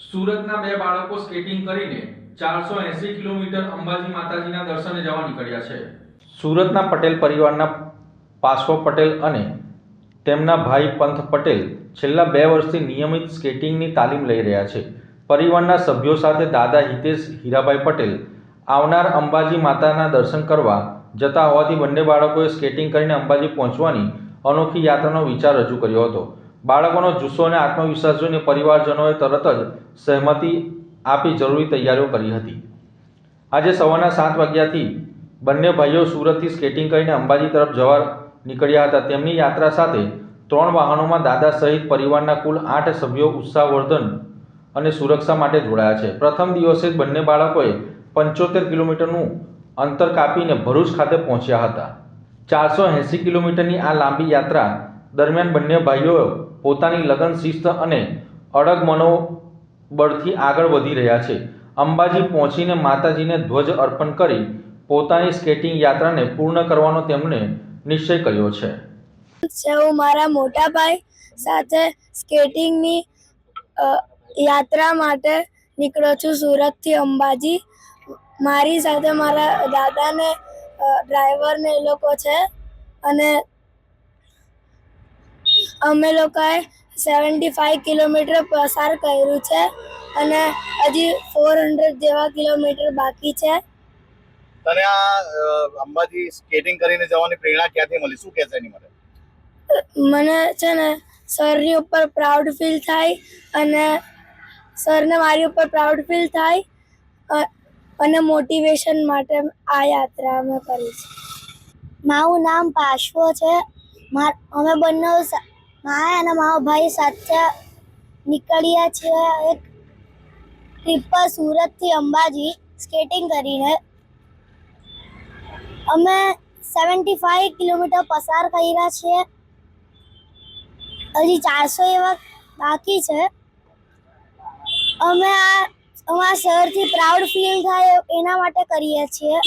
સુરતના બે બાળકો સ્કેટિંગ કરીને ચારસો એસી કિલોમીટર અંબાજી માતાજીના દર્શને જવા નીકળ્યા છે. સુરતના પટેલ પરિવારના પાશ્વ પટેલ અને તેમના ભાઈ પંથ પટેલ છેલ્લા બે વર્ષથી નિયમિત સ્કેટિંગની તાલીમ લઈ રહ્યા છે. પરિવારના સભ્યો સાથે દાદા હિતેશ હીરાભાઈ પટેલ આવનાર અંબાજી માતાના દર્શન કરવા જતા હોવાથી બંને બાળકોએ સ્કેટિંગ કરીને અંબાજી પહોંચવાની અનોખી યાત્રાનો વિચાર રજૂ કર્યો હતો. બાળકોનો જુસ્સો અને આત્મવિશ્વાસ જોઈને પરિવારજનોએ તરત જ સહમતિ આપી જરૂરી તૈયારીઓ કરી હતી. આજે સવારના સાત વાગ્યાથી બંને ભાઈઓ સુરતથી સ્કેટિંગ કરીને અંબાજી તરફ જવા નીકળ્યા હતા. તેમની યાત્રા સાથે ત્રણ વાહનોમાં દાદા સહિત પરિવારના કુલ આઠ સભ્યો ઉત્સાહવર્ધન અને સુરક્ષા માટે જોડાયા છે. પ્રથમ દિવસે જ બંને બાળકોએ પંચોતેર કિલોમીટરનું અંતર કાપીને ભરૂચ ખાતે પહોંચ્યા હતા. ચારસો એંસી કિલોમીટરની આ લાંબી યાત્રા દરમિયાન બંને ભાઈઓ પોતાની લગન, શિસ્ત અને અડગ મનોબળથી આગળ વધી રહ્યા છે. અંબાજી પહોંચીને માતાજીને ધ્વજ અર્પણ કરી પોતાની સ્કેટિંગ યાત્રાને પૂર્ણ કરવાનો તેમણે નિશ્ચય કર્યો છે. હું મારા મોટા ભાઈ સાથે સ્કેટિંગની યાત્રા માટે નીકળ્યો છું સુરતથી અંબાજી. મારી સાથે મારા દાદાને ડ્રાઈવરને એ લોકો છે અને અમે લોકોએ સેવન્ટી ફાઇવ કિલોમીટર પસાર કર્યું છે અને હજી ફોર હંડ્રેડ જેવા કિલોમીટર બાકી છે. તને આ અંબાજી સ્કેટિંગ કરીને જવાની પ્રેરણા ક્યાંથી મળી? શું કહેશે એની મને મને છે ને સરની ઉપર પ્રાઉડ ફીલ થાય અને સરને મારી ઉપર પ્રાઉડ ફીલ થાય અને મોટિવેશન માટે આ યાત્રા અમે કરી છે. મારું નામ પાશ્વો છે. અમે બંને મારા અને મારો ભાઈ સાથે નીકળ્યા છે એક ટ્રીપ પર સુરતથી અંબાજી સ્કેટિંગ કરીને. અમે સેવન્ટી ફાઈવ કિલોમીટર પસાર કર્યા છીએ હજી ચારસો એવા બાકી છે. અમે આ અમારા શહેરથી પ્રાઉડ ફીલ થાય એના માટે કરીએ છીએ.